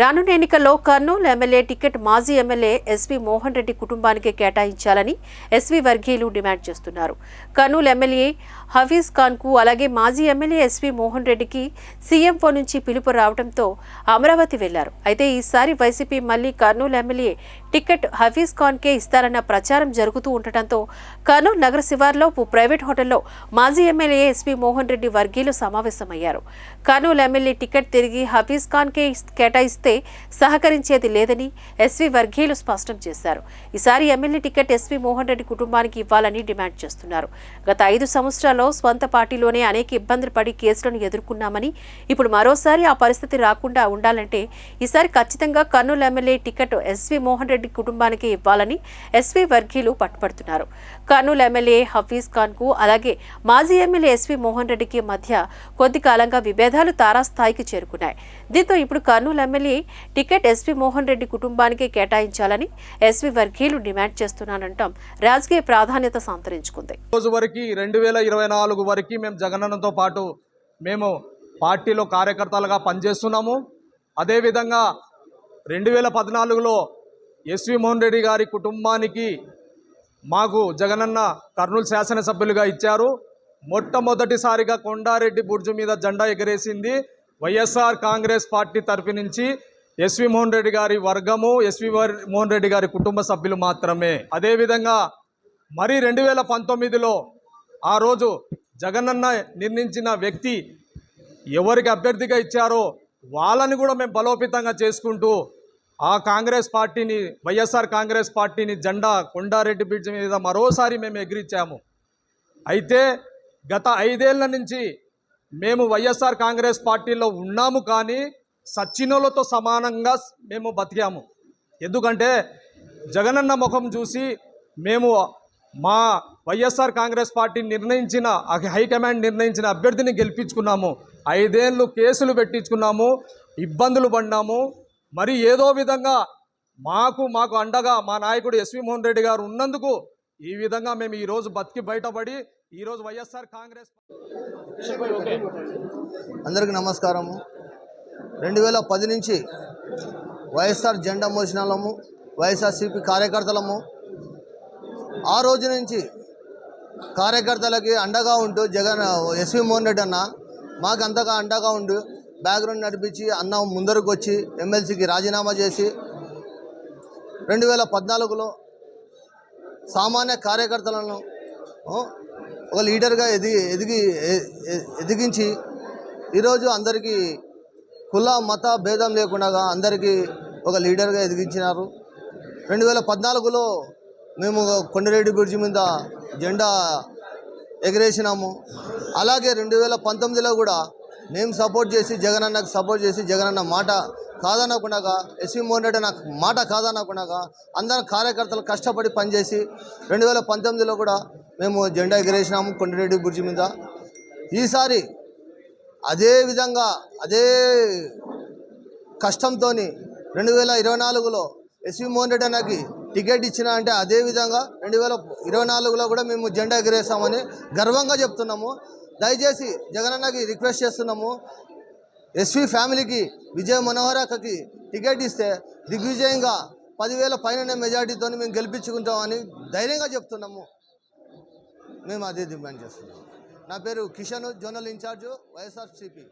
రానున్న ఎన్నికల్లో Kurnool MLA ticket మాజీ MLA S V Mohan Reddy కుటుంబానికి కేటాయించాలని ఎస్వి వర్గీయులు డిమాండ్ చేస్తున్నారు. కర్నూలు ఎమ్మెల్యే హఫీజ్ ఖాన్కు అలాగే మాజీ ఎమ్మెల్యే ఎస్వి మోహన్ రెడ్డికి సీఎంఓ నుంచి పిలుపు రావడంతో అమరావతి వెళ్ళారు. అయితే ఈసారి వైసీపీ మళ్ళీ కర్నూలు ఎమ్మెల్యే టికెట్ హఫీజ్ ఖాన్ కే ఇస్తారన్న ప్రచారం జరుగుతూ ఉండటంతో కర్నూలు నగర శివార్లో ప్రైవేట్ హోటల్లో మాజీ ఎమ్మెల్యే ఎస్వి మోహన్ రెడ్డి వర్గీయులు సమావేశమయ్యారు. కర్నూలు ఎమ్మెల్యే టికెట్ తిరిగి హఫీజ్ ఖాన్కే కేటాయిస్తే సహకరించేది లేదని ఎస్వి వర్గీయులు స్పష్టం చేశారు. ఈసారి MLA ticket S V Mohan Reddy కుటుంబానికి ఇవ్వాలని డిమాండ్ చేస్తున్నారు. గత ఐదు సంవత్సరాల్లో స్వంత పార్టీలోనే అనేక ఇబ్బందులు పడి కేసులను ఎదుర్కొన్నామని ఇప్పుడు మరోసారి ఆ పరిస్థితి రాకుండా ఉండాలంటే ఈసారి ఖచ్చితంగా Kurnool MLA ticket S V Mohan Reddy కుటుంబానికి ఇవ్వాలని ఎస్వి వర్గీలు పట్టుపడుతున్నారు కర్నూలు ఎమ్మెల్యే హఫీజ్ ఖాన్కు అలాగే మాజీ ఎమ్మెల్యే ఎస్వి మోహన్ రెడ్డికి మధ్య కొద్ది కాలంగా విభేదాలు తారాస్థాయికి చేరుకున్నాయి. దీంతో ఇప్పుడు Kurnool MLA ticket S V Mohan Reddy కుటుంబానికి కేటాయించాలని ఎస్వి వర్గీయులు డిమాండ్ చేస్తున్నానంటాం రాజకీయ ప్రాధాన్యత సంతరించుకుంది. రోజు వరకు రెండు వేల ఇరవై నాలుగు వరకు మేము జగనన్నతో పాటు మేము పార్టీలో కార్యకర్తలుగా పనిచేస్తున్నాము. అదేవిధంగా రెండు వేల పద్నాలుగులో ఎస్వి మోహన్ రెడ్డి గారి కుటుంబానికి మాకు జగనన్న కర్నూలు శాసనసభ్యులుగా ఇచ్చారు. మొట్టమొదటిసారిగా కొండారెడ్డి బుర్జు మీద జెండా ఎగరేసింది వైఎస్ఆర్ కాంగ్రెస్ పార్టీ తరఫు నుంచి ఎస్వి మోహన్ రెడ్డి గారి వర్గము ఎస్వి మోహన్ రెడ్డి గారి కుటుంబ సభ్యులు మాత్రమే. అదేవిధంగా మరి రెండు వేల పంతొమ్మిదిలో ఆ రోజు జగనన్న నిర్ణయించిన వ్యక్తి ఎవరికి అభ్యర్థిగా ఇచ్చారో వాళ్ళని కూడా మేము బలోపేతంగా చేసుకుంటూ ఆ కాంగ్రెస్ పార్టీని వైఎస్ఆర్ కాంగ్రెస్ పార్టీని జెండా కొండారెడ్డి బ్రిడ్జ్ మీద మరోసారి మేము ఎగిరించాము అయితే గత ఐదేళ్ళ నుంచి మేము వైఎస్ఆర్ కాంగ్రెస్ పార్టీలో ఉన్నాము కానీ సచ్చినోలతో సమానంగా మేము బతికాము. ఎందుకంటే జగనన్న ముఖం చూసి మేము మా వైఎస్ఆర్ కాంగ్రెస్ పార్టీ నిర్ణయించిన ఆ హైకమాండ్ నిర్ణయించిన అభ్యర్థిని గెలిపించుకున్నాము. ఐదేళ్ళు కేసులు పెట్టించుకున్నాము ఇబ్బందులు పడినాము. మరి ఏదో విధంగా మాకు మాకు అండగా మా నాయకుడు ఎస్వి మోహన్ రెడ్డి గారు ఉన్నందుకు ఈ విధంగా మేము ఈరోజు బతికి బయటపడి ఈరోజు వైఎస్ఆర్ కాంగ్రెస్ అందరికీ నమస్కారము రెండు వేల పది నుంచి వైఎస్ఆర్ జెండా మోసినాలము వైఎస్ఆర్సీపీ కార్యకర్తలము. ఆ రోజు నుంచి కార్యకర్తలకి అండగా ఉంటూ జగన్ ఎస్వి మోహన్ రెడ్డి అన్న మాకు అంతగా అండగా ఉండు బ్యాక్గ్రౌండ్ నడిపించి అన్న ముందరకు వచ్చి ఎమ్మెల్సీకి రాజీనామా చేసి రెండు వేల పద్నాలుగులో సామాన్య కార్యకర్తలను ఒక లీడర్గా ఎదిగి ఎదిగి ఎదిగించి ఈరోజు అందరికీ కుల మత భేదం లేకుండా అందరికీ ఒక లీడర్గా ఎదిగించినారు. రెండు వేల పద్నాలుగులో మేము కొండరెడ్డి బ్రిడ్జి మీద జెండా ఎగరేసినాము. అలాగే రెండు వేల పంతొమ్మిదిలో కూడా మేము సపోర్ట్ చేసి జగనన్నకు సపోర్ట్ చేసి జగనన్న మాట కాదనకుండా ఎస్వి మోహన్ రెడ్డి నాకు మాట కాదనకుండా అందరు కార్యకర్తలు కష్టపడి పనిచేసి రెండు వేల పంతొమ్మిదిలో కూడా మేము జెండా ఎగిరేసినాము కొండరెడ్డి బుర్జి మీద. ఈసారి అదే విధంగా అదే కష్టంతో రెండు వేల ఇరవై నాలుగులో ఎస్వి మోహన్ రెడ్డి అన్నకి టికెట్ ఇచ్చిన అంటే అదే విధంగా రెండు వేల ఇరవై నాలుగులో కూడా మేము జెండా ఎగిరేస్తామని గర్వంగా చెప్తున్నాము. దయచేసి జగనన్నకి రిక్వెస్ట్ చేస్తున్నాము. ఎస్వి ఫ్యామిలీకి విజయ మనోహరకి టికెట్ ఇస్తే దిగ్విజయంగా పదివేల పైన మెజార్టీతో మేము గెలిపించుకుంటామని ధైర్యంగా చెప్తున్నాము. మేము అదే డిమాండ్ చేస్తున్నాము. నా పేరు కిషన్ జోనల్ ఇన్ఛార్జు వైఎస్ఆర్సీపీ.